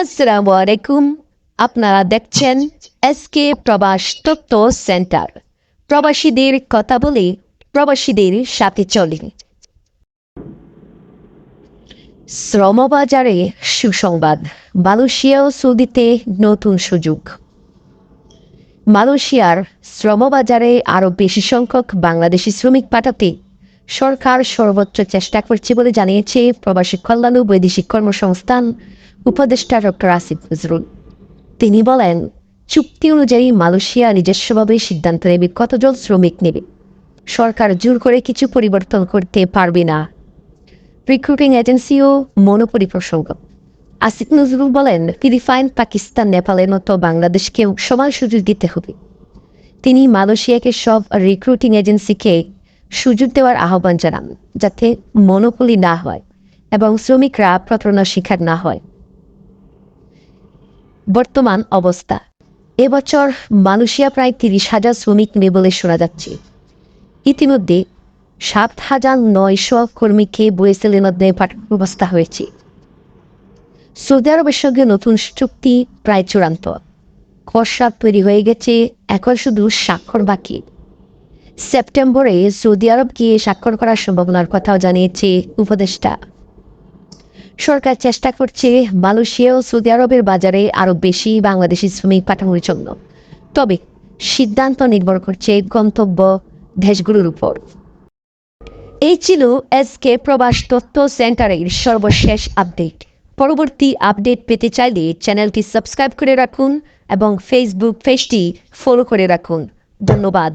আসসালামু আলাইকুম। আপনারা দেখছেন এসকে প্রবাস তত্ত্ব সেন্টার। প্রবাসীদের কথা বলে প্রবাসীদের সাথে চলে। শ্রমবাজারে সুসংবাদ। মালয়েশিয়া ও সৌদিতে নতুন সুযোগ। মালয়েশিয়ার শ্রমবাজারে আরও বেশি সংখ্যক বাংলাদেশি শ্রমিক পাঠাতে সরকার সর্বোচ্চ চেষ্টা করছে বলে জানিয়েছে প্রবাসী কল্যাণ ও বৈদেশিক কর্মসংস্থান উপদেষ্টা ডক্টর আসিফ নজরুল। তিনি বলেন, চুক্তি অনুযায়ী মালয়েশিয়া নিজস্বভাবে সিদ্ধান্ত নেবে কতজন শ্রমিক নেবে। সরকার জোর করে কিছু পরিবর্তন করতে পারবে না। রিক্রুটিং এজেন্সি ও মনোপলি প্রসঙ্গ। আসিফ নজরুল বলেন, ফিলিপাইন, পাকিস্তান, নেপালের মতো বাংলাদেশকেও সমান সুযোগ দিতে হবে। তিনি মালয়েশিয়াকে সব রিক্রুটিং এজেন্সিকে সুযোগ দেওয়ার আহ্বান জানান, যাতে মনোপলি না হয় এবং শ্রমিকরা প্রতারণার শিকার না হয়। বর্তমান অবস্থা। এবছর মালয়েশিয়া প্রায় তিরিশ হাজার শ্রমিক নেবে বলে শোনা যাচ্ছে। ইতিমধ্যে সাত হাজার নয়শো কর্মীকে বুয়েসেলের মধ্যে পাঠানোর ব্যবস্থা হয়েছে। সৌদি আরবের সঙ্গে নতুন চুক্তি প্রায় চূড়ান্ত। খসড়া তৈরি হয়ে গেছে, এখন শুধু স্বাক্ষর বাকি। সেপ্টেম্বরে সৌদি আরব গিয়ে স্বাক্ষর করার সম্ভাবনার কথাও জানিয়েছে উপদেষ্টা। সরকার চেষ্টা করছে মালয়েশিয়া ও সৌদি আরবের বাজারে আরও বেশি বাংলাদেশি শ্রমিক পাঠানোর জন্য। তবে সিদ্ধান্ত নির্ভর করছে গন্তব্য দেশগুলোর উপর। এই ছিল এসকে প্রবাস তথ্য সেন্টারের সর্বশেষ আপডেট। পরবর্তী আপডেট পেতে চাইলে চ্যানেলটি সাবস্ক্রাইব করে রাখুন এবং ফেসবুক পেজটি ফলো করে রাখুন। ধন্যবাদ।